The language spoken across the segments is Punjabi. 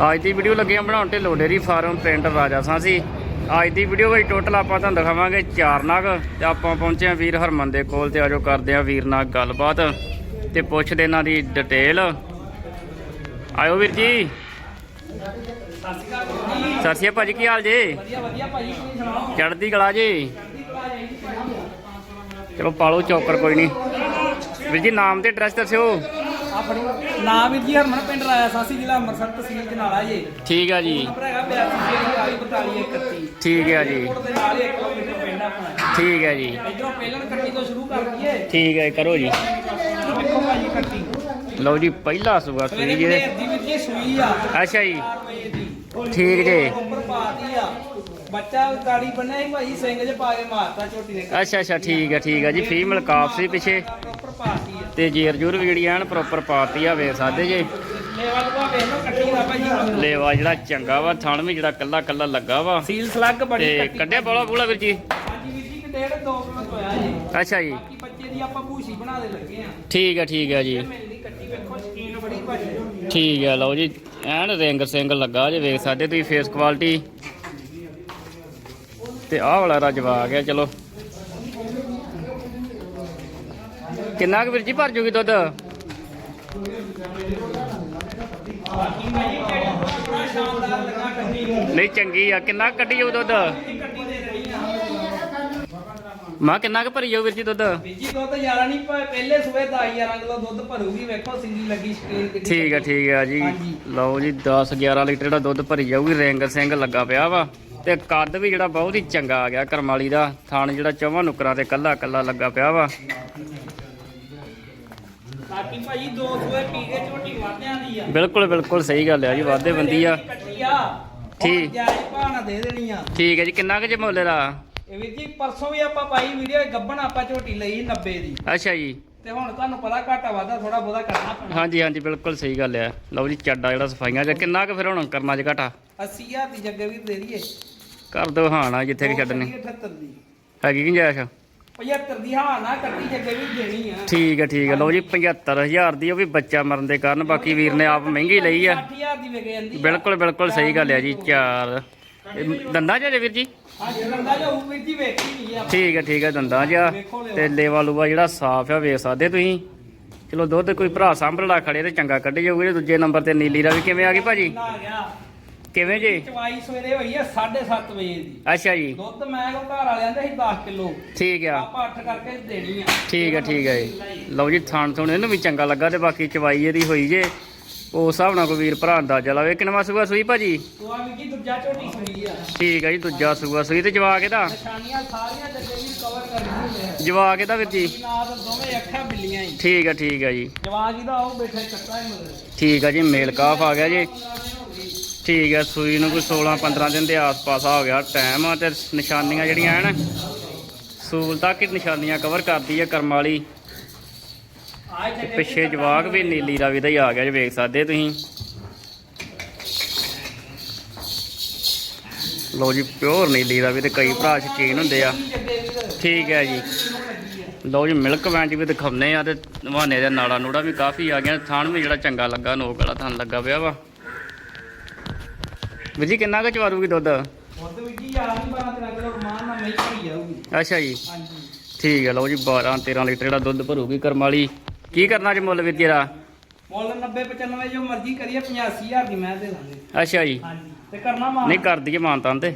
ਅੱਜ ਦੀ ਵੀਡੀਓ ਲੱਗੇ ਆ ਬਣਾਉਣ ਢਿੱਲੋਂ ਡੇਰੀ ਫਾਰਮ ਪਿੰਡ ਰਾਜਾਸਾਂ ਸੀ ਅੱਜ ਦੀ ਵੀਡੀਓ ਵਿੱਚ ਟੋਟਲ ਆਪਾਂ ਤੁਹਾਨੂੰ ਦਿਖਾਵਾਂਗੇ ਚਾਰ ਨਗ ਤੇ ਆਪਾਂ ਪਹੁੰਚੇ ਆ ਵੀਰ ਹਰਮਨ ਦੇ ਕੋਲ ਤੇ ਆਜੋ ਕਰਦੇ ਆ ਵੀਰ ਨਾਲ ਗੱਲਬਾਤ ਤੇ ਪੁੱਛਦੇ ਇਹਨਾਂ ਦੀ ਡਿਟੇਲ ਆਇਓ ਵੀਰ ਜੀ। ਸਤਿ ਸ਼੍ਰੀ ਅਕਾਲ ਭਾਜੀ ਕੀ ਹਾਲ ਜੇ? ਵਧੀਆ ਵਧੀਆ ਭਾਜੀ ਤੁਸੀਂ ਸੁਣਾਓ? ਚੜ੍ਹਦੀ ਕਲਾ ਜੀ। ਚਲੋ ਪਾਲੋ ਚੌਕਰ ਕੋਈ ਨਹੀਂ। ਵੀਰ ਜੀ ਨਾਮ ਤੇ ਐਡਰੈਸ ਦੱਸਿਓ। ਆਪਣੀ ਨਾਮ ਵੀਰ ਜੀ ਹਰਮਨ ਪਿੰਡ ਰਾਇਆ ਸਾਸੀ ਜ਼ਿਲ੍ਹਾ ਅੰਮ੍ਰਿਤਸਰ ਤਹਿਸੀਲ ਜਨਾਲਾ ਜੀ। ਠੀਕ ਆ ਜੀ। ਨੰਬਰ ਹੈਗਾ 8242 ਠੀਕ ਹੈ ਜੀ। ਕੋਲ ਦੇ ਨਾਲ ਹੀ 1 ਕਿਲੋਮੀਟਰ ਪਿੰਡ ਆਪਣਾ। ਠੀਕ ਹੈ ਜੀ। ਇਧਰੋਂ ਪਹਿਲਾਂ ਕੱਟੀ ਤੋਂ ਸ਼ੁਰੂ ਕਰ ਦਈਏ। ਠੀਕ ਹੈ ਕਰੋ ਜੀ। ਦੇਖੋ ਭਾਜੀ ਕੱਟੀ ਲਓ ਜੀ ਪਹਿਲਾ ਸੁਗਾ ਸਵੇਰੇ ਸੂਈ ਜੀ। ਬਲੇਰ ਦੀ ਵੀਰ ਜੀ ਸੂਈ ਆ। ਅੱਛਾ ਜੀ। 4 ਵਜੇ ਦੀ। ਠੀਕ ਜੇ। ਉੱਪਰ ਪਾਤੀ ਆ। ਬੱਚਾ ਗਾੜੀ ਬੰਨਿਆ ਸੀ ਭਾਜੀ ਸਿੰਘ 'ਚ ਪਾ ਕੇ ਮਾਰਤਾ ਝੋਟੀ ਨੇ। ਅੱਛਾ ਅੱਛਾ ਠੀਕ ਹੈ ਠੀਕ ਹੈ ਜੀ। ਫੀਮੇਲ ਕਾਫ ਸੀ ਪਿੱਛੇ। ਉੱਪਰ ਪਾਤੀ ਆ ਤੇ ਜੇਰ ਜੂਰ ਵੀ ਜਿਹੜੀ ਐਨ ਪ੍ਰੋਪਰ ਪਾਤੀ ਆ ਵੇਖ ਸਕਦੇ ਜੇ। ਲੇਵਾ ਜਿਹੜਾ ਚੰਗਾ ਵਾ ਥਣ ਵੀ ਜਿਹੜਾ ਕੱਲਾ ਕੱਲਾ ਲੱਗਾ ਵਾ। ਸੀਲ ਸਲੱਗ ਬੜੀ ਤੇ ਕੱਢਿਆ ਬੋਲਾ ਬੋਲਾ ਵੀਰ ਜੀ? ਅੱਛਾ ਜੀ। ਠੀਕ ਹੈ ਠੀਕ ਹੈ ਜੀ। ਠੀਕ ਹੈ ਲਓ ਜੀ ਐਨ ਰਿੰਗ ਸਿੰਘ ਲੱਗਾ ਜੇ ਵੇਖ ਸਕਦੇ ਤੁਸੀਂ ਫੇਸ ਕੁਆਲਿਟੀ ਤੇ ਆਹ ਵਾਲਾ ਰਜਵਾ ਆ ਗਿਆ ਚਲੋ। ਕਿੰਨਾ ਕੁ ਵੀਰ ਜੀ ਭਰ ਜੂਗੀ ਦੁੱਧ? ਨਹੀਂ ਚੰਗੀ ਆ। ਕਿੰਨਾ ਕੱਢੀ ਜਾਊ ਦੁੱਧ? ਆ ਮਾਂ ਕਿੰਨਾ ਕੁ ਭਰੀ ਜਾਊ ਵੀਰ ਜੀ ਦੁੱਧ? ਜੀ ਦੁੱਧ ਜ਼ਿਆਦਾ ਨਹੀਂ ਪਹਿਲੇ ਸੂਬੇ 10 11 ਕਿਲੋ ਦੁੱਧ ਭਰੂਗੀ। ਵੇਖੋ ਸਿੰਗੀ ਲੱਗੀ ਸਕੀਨ ਕਿੱਡੀ ਠੀਕ ਹੈ ਠੀਕ ਹੈ ਜੀ। ਲਓ ਜੀ 10 11 ਲੀਟਰ ਜਿਹੜਾ ਦੁੱਧ ਭਰੀ ਜਾਊਗੀ ਰਿੰਗ ਸਿੰਘ ਲੱਗਾ ਪਿਆ ਵਾ। ਤੇ ਕੱਦ ਵੀ ਜਿਹੜਾ ਬਹੁਤ ਹੀ ਚੰਗਾ ਆ ਗਿਆ ਕਰਮਾਲੀ ਦਾ। ਥਣ ਜਿਹੜਾ ਚੌਵਾਂ ਨੁਕਰਾਂ ਤੇ ਕੱਲਾ ਕੱਲਾ ਲੱਗਾ ਪਿਆ ਵਾ। ਬਾਕੀ ਭਾਜੀ ਦੋ ਸੂਏ ਪੀ ਕੇ ਝੋਟੀ ਵਾਧਿਆਂ ਦੀ ਆ। ਬਿਲਕੁਲ ਬਿਲਕੁਲ ਸਹੀ ਗੱਲ ਆ ਜੀ ਵਾਧੇ ਬੰਦੀ ਆ। ਠੀਕ। ਜਾਈ ਭਾਣਾ ਦੇ ਦੇਣੀ ਆ। ਠੀਕ ਹੈ ਜੀ ਕਿੰਨਾ ਕੁ ਜੇ ਮੁੱਲ ਦਾ ਇਹ ਵੀਰ ਜੀ ਪਰਸੋਂ ਵੀ ਆਪਾਂ ਪਾਈ ਵੀਡੀਓ ਗੱਬਣ ਆਪਾਂ ਝੋਟੀ ਲਈ 90 ਦੀ। ਅੱਛਾ ਜੀ। ਤੇ ਹੁਣ ਤੁਹਾਨੂੰ ਪਤਾ ਘਾਟਾ ਵਾਧਾ ਥੋੜਾ ਬਹੁਤਾ ਕਰਨਾ ਪੈਣਾ। ਹਾਂਜੀ ਹਾਂਜੀ ਬਿਲਕੁਲ ਸਹੀ ਗੱਲ ਆ। ਲਓ ਜੀ ਚੱਡਾ ਜਿਹੜਾ ਸਫਾਈਆਂ ਚ ਕਿੰਨਾ ਕੁ ਫਿਰ ਹੁਣ ਕਰਨਾ ਚ ਘਟਾ? 80000 ਦੀ ਜੱਗੇ ਵੀ ਦੇ ਦਈਏ। ਕਰ ਦੋ ਹਾਣਾ ਜਿੱਥੇ ਕਿ ਛੱਡਣੀ। 78 ਦੀ। ਹੈਗੀ ਕਿ ਜਾਇਸ਼ 75 ਦੀ ਹਾਂ ਨਾ ਕੱਟੀ ਜੱਗੇ ਵੀ ਦੇਣੀ ਆ। ਠੀਕ ਹੈ ਠੀਕ ਹੈ ਲਓ ਜੀ 75000 ਦੀ ਉਹ ਵੀ ਬੱਚਾ ਮਰਨ ਦੇ ਕਾਰਨ ਬਾਕੀ ਵੀਰ ਨੇ ਆਪ ਮਹਿੰਗੀ ਲਈ ਆ। 8000 ਦੀ ਵਿਕ ਜਾਂਦੀ ਬਿਲਕੁਲ ਬਿਲਕੁਲ ਸਹੀ ਗੱਲ ਹੈ ਜੀ ਚਾਰ। ਦੰਦਾਂ ਜੇ ਵੀਰ ਜੀ? ਜੋ ਜੀ ਠੀਕ ਹੈ ਠੀਕ ਹੈ ਦੰਦਾਂ ਚ ਤੇ ਲੇਵਾ ਲੂਆ ਜਿਹੜਾ ਸਾਫ਼ ਆ ਵੇਖ ਸਕਦੇ ਤੁਸੀਂ? ਚਲੋ ਦੁੱਧ ਕੋਈ ਭਰਾ ਸਾਂਭਲਾ ਖੜੇ ਤੇ ਚੰਗਾ ਕੱਢ ਜਾਊਗੀ। ਤੇ ਦੂਜੇ ਨੰਬਰ ਤੇ ਨੀਲੀ ਰਾਵੀ ਕਿਵੇਂ ਆ ਗਈ ਭਾਜੀ? ਕਿਵੇਂ ਜੀ? ਚਵਾਈ ਸਵੇਰੇ ਹੋਈ ਆ 7:30 ਵਜੇ ਦੀ। ਅੱਛਾ ਜੀ। ਦੁੱਧ ਮੈਂ ਕੋ ਘਰ ਵਾਲਿਆਂ ਦੇ ਸੀ 10 ਕਿਲੋ। ਠੀਕ ਆ। ਆਪਾਂ 8 ਕਰਕੇ ਦੇਣੀ ਆ। ਠੀਕ ਹੈ ਠੀਕ ਹੈ ਜੀ ਲਓ ਜੀ ਥਾਣ ਥੁਣ ਇਹਨੂੰ ਵੀ ਚੰਗਾ ਲੱਗਾ ਤੇ ਬਾਕੀ ਚਵਾਈ ਇਹਦੀ ਹੋਈ ਜੇ। ਉਸ ਹਿਸਾਬ ਨਾਲ ਕੋਈ ਵੀਰ ਭਰਾ ਅੰਦਾਜ਼ਾ ਲਾਵੇ। ਕਿੰਨਵਾ ਸੂਆ ਸੂਈ ਭਾਜੀ? ਤੋ ਆ ਵੀ ਜੀ ਦੂਜਾ ਝੋਟੀ ਸੁਣੀ ਆ। ਠੀਕ ਹੈ ਜੀ ਦੂਜਾ ਸੂਆ ਸੂਈ ਤੇ ਜਵਾ ਕਿਹਦਾ ਨਿਸ਼ਾਨੀਆਂ ਸਾਰੀਆਂ ਜੱਗੇ ਵੀ ਕਵਰ ਕਰਨੀ ਹੁੰਦੇ ਆ। ਜਵਾ ਕਿਹਦਾ ਵੀਰ ਜੀ ਨਾਲ ਦੋਵੇਂ ਅੱਖਾਂ ਬਿੱਲੀਆਂ ਹੀ। ਠੀਕ ਹੈ ਠੀਕ ਹੈ ਜੀ। ਜਵਾਗ ਇਹਦਾ ਉਹ ਬੈਠਾ ਚੱਕਾ ਹੀ ਮਗਰ। ਠੀਕ ਹੈ ਜੀ ਮੇਲ ਕਾਫ ਆ ਗਿਆ ਜੀ। ਠੀਕ ਹੈ ਸੂਈ ਨੂੰ ਕੋਈ 16 15 ਦਿਨ ਦੇ ਆਸ-ਪਾਸ ਆ ਗਿਆ। ਟਾਈਮ ਆ ਤੇ ਨਿਸ਼ਾਨੀਆਂ ਜਿਹੜੀਆਂ ਹਨ ਸੂਲ ਤੱਕ ਹੀ ਨਿਸ਼ਾਨੀਆਂ ਕਵਰ ਕਰਦੀ ਹੈ ਕਰਮ ਵਾਲੀ। ਪਿੱਛੇ ਜਵਾਕ ਵੀ ਨੀਲੀ ਦਾ ਵੀ ਤਾਂ ਹੀ ਆ ਗਿਆ ਜੀ ਵੇਖ ਸਕਦੇ ਤੁਸੀਂ। ਲੋ ਜੀ ਪਿਓਰ ਨੀਲੀ ਦਾ ਵੀ ਤੇ ਕਈ ਭਰਾ ਸ਼ਕੀਨ ਹੁੰਦੇ ਆ। ਠੀਕ ਹੈ ਜੀ। ਲਓ ਜੀ ਮਿਲਕ ਵੈਂਚ ਵੀ ਦਿਖਾਉਂਦੇ ਆ ਤੇ ਨਵਾਨੇ ਦੇ ਨਾੜਾ ਨੂੜਾ ਵੀ ਕਾਫੀ ਆ ਗਿਆ ਥਾਣ ਵੀ ਜਿਹੜਾ ਚੰਗਾ ਲੱਗਾ, ਨੋਕ ਵਾਲਾ ਥਾਣ ਲੱਗਾ ਪਿਆ ਵਾ। ਵੀਰ ਜੀ ਕਿੰਨਾ ਕੁ ਚਵਾਰੂਗੀ ਦੁੱਧ? ਮੁੱਦ ਵੀ ਜੀ ਯਾਰ ਨਹੀਂ 12 13 ਕਿਲੋ ਰਮਾਨ ਨਾਲ ਮੈਂ ਹੀ ਜਾਊਗੀ ਅੱਛਾ ਜੀ। ਹਾਂਜੀ। ਠੀਕ ਹੈ ਲਓ ਜੀ 12 13 ਲੀਟਰ ਜਿਹੜਾ ਦੁੱਧ ਭਰੂਗੀ ਕਰਮ ਵਾਲੀ ਕੀ ਕਰਨਾ ਜੀ ਮੁੱਲ ਵੀਰ ਜੀ ਦਾ ਮੁੱਲ 90 95 ਜੋ ਮਰਜ਼ੀ ਕਰੀਏ 85000 ਦੀ ਮੈਂ ਦੇ ਦਾਂਗੇ। ਅੱਛਾ ਜੀ। ਹਾਂਜੀ। ਤੇ ਕਰਨਾ ਮਾਨ ਨਹੀਂ ਕਰ ਦਈਏ ਮਾਨਤਾਨ ਤੇ।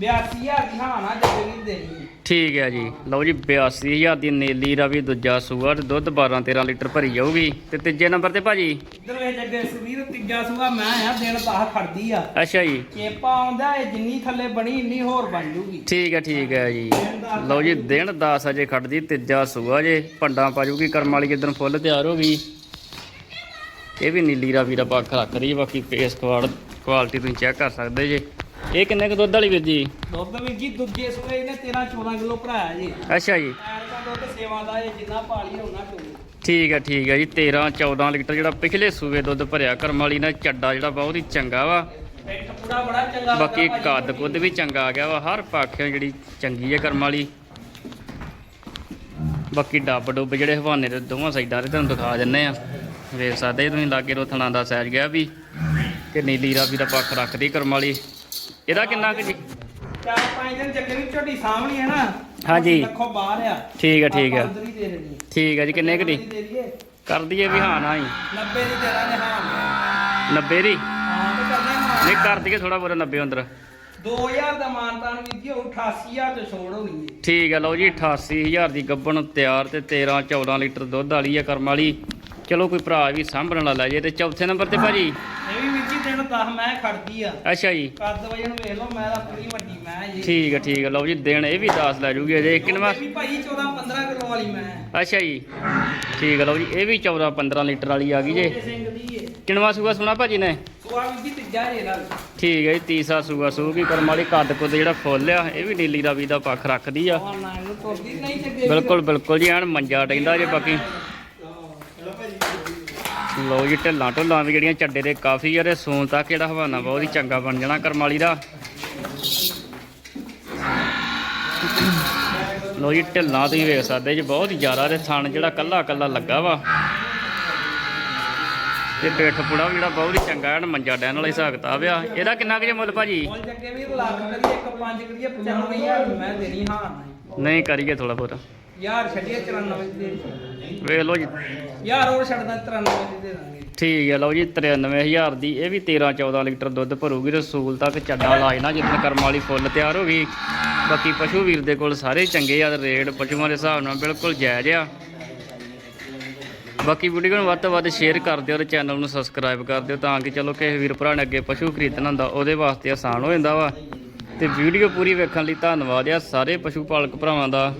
82000 ਦੀ ਹਾਂ ਨਾ ਜੱਗੇ ਵੀਰ ਦੇਣੀ ਠੀਕ ਹੈ ਜੀ। ਲਓ ਜੀ 82000 ਦੀ ਨੀਲੀ ਰਵੀ ਦੂਜਾ ਸੂਆ ਤੇ ਦੁੱਧ 12 13 ਲੀਟਰ ਭਰੀ ਜਾਊਗੀ। ਤੇ ਤੀਜੇ ਨੰਬਰ ਤੇ ਭਾਜੀ? ਇੱਧਰ ਵੇ ਜੱਗੇ ਸੁਵੀਰ ਤੀਜਾ ਸੂਆ ਮੈਂ ਆ ਦਿਨ 10 ਖੜਦੀ ਆ। ਅੱਛਾ ਜੀ। ਚੇਪਾ ਆਉਂਦਾ ਇਹ ਜਿੰਨੀ ਥੱਲੇ ਬਣੀ ਇੰਨੀ ਹੋਰ ਬਣ ਜੂਗੀ। ਠੀਕ ਹੈ ਠੀਕ ਹੈ ਜੀ। ਲਓ ਜੀ ਦਿਨ। 10 ਅਜੇ ਖੜਦੀ ਤੀਜਾ ਸੂਆ ਜੇ ਭੰਡਾਂ ਪਾ ਜੂਗੀ ਕਰਮ ਵਾਲੀ ਜਿੱਦਣ ਫੁੱਲ ਤਿਆਰ ਹੋ ਗਈ। ਇਹ ਵੀ ਨੀਲੀ ਰਾਵੀ ਦਾ ਪੱਖ ਰੱਖ ਰਹੀ ਬਾਕੀ ਪੇਸ ਕੁਆਲ ਕੁਆਲਿਟੀ ਤੁਸੀਂ ਚੈੱਕ ਕਰ ਸਕਦੇ ਜੇ। ਇਹ ਕਿੰਨੇ ਕੁ ਦੁੱਧ ਵਾਲੀ ਵੀਰ ਜੀ? ਦੁੱਧ ਵੀ ਜੀ ਦੂਜੇ ਸੂਏ ਇਹਨੇ 13 14 ਕਿਲੋ ਭਰਾਇਆ ਜੀ। ਅੱਛਾ ਜੀ। ਐਰ ਦਾ ਦੁੱਧ ਸੇਵਾ ਦਾ ਇਹ ਜਿੰਨਾ ਪਾਲੀ ਹੋਣਾ ਚੋਲੇ ਠੀਕ ਹੈ ਠੀਕ ਹੈ ਜੀ 13 14 ਲੀਟਰ ਜਿਹੜਾ ਪਿਛਲੇ ਸੂਏ ਦੁੱਧ ਭਰਿਆ ਕਰਮ ਵਾਲੀ ਨਾਲ ਚੱਡਾ ਜਿਹੜਾ ਬਹੁਤ ਹੀ ਚੰਗਾ ਵਾ। ਪਿੱਠ ਪੂੜਾ ਬੜਾ ਚੰਗਾ ਬਾਕੀ। ਕੱਦ ਕੁੱਦ ਵੀ ਚੰਗਾ ਆ ਗਿਆ ਵਾ ਹਰ ਪਾਖਿਓ ਜਿਹੜੀ ਚੰਗੀ ਹੈ ਕਰਮ ਵਾਲੀ। ਬਾਕੀ ਡੱਬ ਡੁੱਬ ਜਿਹੜੇ ਹਵਾਨੇ ਦੇ ਦੋਵਾਂ ਸਾਈਡਾਂ ਤੇ ਤੁਹਾਨੂੰ ਦਿਖਾ ਦਿੰਨੇ ਆ। ਵੇਖ ਸਕਦੇ ਜੀ ਤੁਸੀਂ ਲਾਗੇ ਰੋਥਣਾ ਦਾ ਸਾਈਜ਼ ਗਿਆ ਵੀ ਤੇ ਨੀਲੀ ਰਾਵੀ ਦਾ ਪੱਖ ਰੱਖਦੀ ਕਰਮ ਵਾਲੀ। ਇਹਦਾ ਕਿੰਨਾ ਕੁ ਜੀ? ਚਾਰ ਪੰਜ ਦਿਨ ਚੱਕੇ ਵੀ ਝੋਟੀ ਸਾਹਮਣੀ ਹੈ ਨਾ ਹਾਂਜੀ। ਲੱਖੋਂ ਬਾਹਰ ਆ। ਠੀਕ ਆ ਠੀਕ ਆ। ਹੀ ਠੀਕ ਆ ਜੀ ਕਿੰਨੇ ਕੁ ਦੀ? ਕਰ ਦਈਏ ਵੀ ਹਾਂ ਨਾ ਹੀ। 90 ਦੀ ਦੇ ਦਾਂਗੇ ਹਾਂ। 90 ਦੀ? ਹਾਂ ਹਾਂ। ਨਹੀਂ ਕਰ ਦਈਏ ਥੋੜਾ ਬੋਰਾ 90 ਅੰਦਰ। 2000 ਦਾ ਮਾਨਤਾਨ ਵੀ ਜੀ 88000 ਤੇ ਛੋੜ ਹੋਣੀ ਹੈ। ਠੀਕ ਆ ਲਓ ਜੀ 88000 ਦੀ ਗੱਬਣ ਤਿਆਰ ਤੇ 13 14 ਲੀਟਰ ਦੁੱਧ ਵਾਲੀ ਆ ਕਰਮ ਵਾਲੀ। ਚਲੋ ਕੋਈ ਭਰਾ ਵੀ ਸਾਂਭਣ ਵਾਲਾ ਲੈ ਜੇ ਤੇ ਚੌਥੇ ਨੰਬਰ ਤੇ ਭਾਜੀ। ਵੀ ਦਿਨ 10 ਮੈਂ ਖੜਦੀ ਆ। ਅੱਛਾ ਜੀ। ਕੱਦ ਵਜੇ ਨੂੰ ਵੇਖ ਲਓ ਮੈਂ ਤਾਂ ਪੂਰੀ ਵੱਡੀ ਮੈਂ ਜੀ। ਠੀਕ ਆ ਠੀਕ ਆ। ਲਓ ਜੀ ਦਿਨ ਇਹ ਵੀ 10 ਲੈ ਜੂਗੀ ਅਜੇ। ਇਹ ਵੀ ਭਾਈ 14 15 ਕਿਲੋ ਵਾਲੀ ਮੈਂ। ਅੱਛਾ ਜੀ। ਠੀਕ ਆ ਲਓ ਜੀ ਇਹ ਵੀ 14 15 ਲੀਟਰ ਵਾਲੀ ਆ ਗਈ ਜੇ। ਕਿੰਨਵਾ ਸੂਆ ਸੁਣਾ ਭਾਜੀ ਨੇ? ਸੁਆ ਜੀ ਤੀਜਾ ਜੇ ਨਾਲ ਠੀਕ ਹੈ ਜੀ ਤੀਸਾ ਸੂਆ ਸੂਗੀ ਕਰਮ ਵਾਲੀ ਕੱਦ ਕੁੱਦ ਜਿਹੜਾ ਫੁੱਲ ਆ ਇਹ ਵੀ ਨੀਲੀ ਰਾਵੀ ਦਾ ਪੱਖ ਰੱਖਦੀ ਆ। ਬਿਲਕੁਲ ਬਿਲਕੁਲ ਜੀ ਐਨ ਮੰਜਾ ਟੈਂਦਾ ਜੇ ਬਾਕੀ। ਲੋ ਜੀ ਢਿੱਲਾਂ ਢੁੱਲਾਂ ਵੀ ਜਿਹੜੀਆਂ ਚੱਡੇ ਦੇ ਕਾਫੀ ਆ ਤੇ ਸੂਨ ਤੱਕ ਜਿਹੜਾ ਹਵਾਨਾ ਬਹੁਤ ਹੀ ਚੰਗਾ ਬਣ ਜਾਣਾ ਕਰਮਾਲੀ ਦਾ। ਲੋ ਜੀ ਢਿੱਲਾਂ ਤੁਸੀਂ ਵੇਖ ਸਕਦੇ ਜੀ ਬਹੁਤ ਹੀ ਜ਼ਿਆਦਾ ਤੇ ਥਣ ਜਿਹੜਾ ਕੱਲਾ ਕੱਲਾ ਲੱਗਾ ਵਾ। ਤੇ ਪੇਠ ਪੁੜਾ ਵੀ ਜਿਹੜਾ ਬਹੁਤ ਹੀ ਚੰਗਾ ਐਨ ਮੰਜਾ ਡੈਨ ਵਾਲਾ ਹਿਸਾਬ ਕਿਤਾਬ ਆ। ਇਹਦਾ ਕਿੰਨਾ ਕੁ ਜੇ ਮੁੱਲ ਭਾਜੀ? ਮੁੱਲ ਚੱਗੇ ਵੀ ਲੱਖ ਕਰੀਏ ਇੱਕ ਪੰਜ ਕਰੀਏ 95000 ਮੈਂ ਦੇਣੀ ਹਾਂ ਨਹੀਂ ਕਰੀਏ ਥੋੜਾ ਬਹੁਤ। ਯਾਰ ਛੱਡੀਏ 94 ਦੇ ਵੇਖ ਲਓ ਜੀ। ਯਾਰ ਹੋਰ ਛੱਡਦਾ 93 ਦੀ ਦੇ ਦਾਂਗੇ। ਠੀਕ ਹੈ ਲਓ ਜੀ 93000 ਦੀ ਇਹ ਵੀ 13 14 ਲੀਟਰ ਦੁੱਧ ਭਰੂਗੀ ਰਸੂਲ ਤੱਕ ਚੱਡਾ ਲਾਜ ਨਾ ਜਿੱਦਣ ਕਰਮ ਵਾਲੀ ਫੁੱਲ ਤਿਆਰ ਹੋ ਗਈ। ਬਾਕੀ ਪਸ਼ੂ ਵੀਰ ਦੇ ਕੋਲ ਸਾਰੇ ਚੰਗੇ ਆ ਰੇਟ ਪਸ਼ੂਆਂ ਦੇ ਹਿਸਾਬ ਨਾਲ ਬਿਲਕੁਲ ਜਾਇਜ਼ ਆ। ਬਾਕੀ ਵੀਡੀਓ ਨੂੰ ਵੱਧ ਤੋਂ ਵੱਧ ਸ਼ੇਅਰ ਕਰ ਦਿਓ ਤੇ ਚੈਨਲ ਨੂੰ ਸਬਸਕ੍ਰਾਈਬ ਕਰ ਦਿਓ ਤਾਂ ਕਿ ਚਲੋ ਕਿਸੇ ਵੀਰ ਭਰਾ ਨੇ ਅੱਗੇ ਪਸ਼ੂ ਖਰੀਦਣਾ ਹੁੰਦਾ ਉਹਦੇ ਵਾਸਤੇ ਆਸਾਨ ਹੋ ਜਾਂਦਾ ਵਾ। ਤੇ ਵੀਡੀਓ ਪੂਰੀ ਵੇਖਣ ਲਈ ਧੰਨਵਾਦ ਆ ਸਾਰੇ ਪਸ਼ੂ ਪਾਲਕ ਭਰਾਵਾਂ ਦਾ।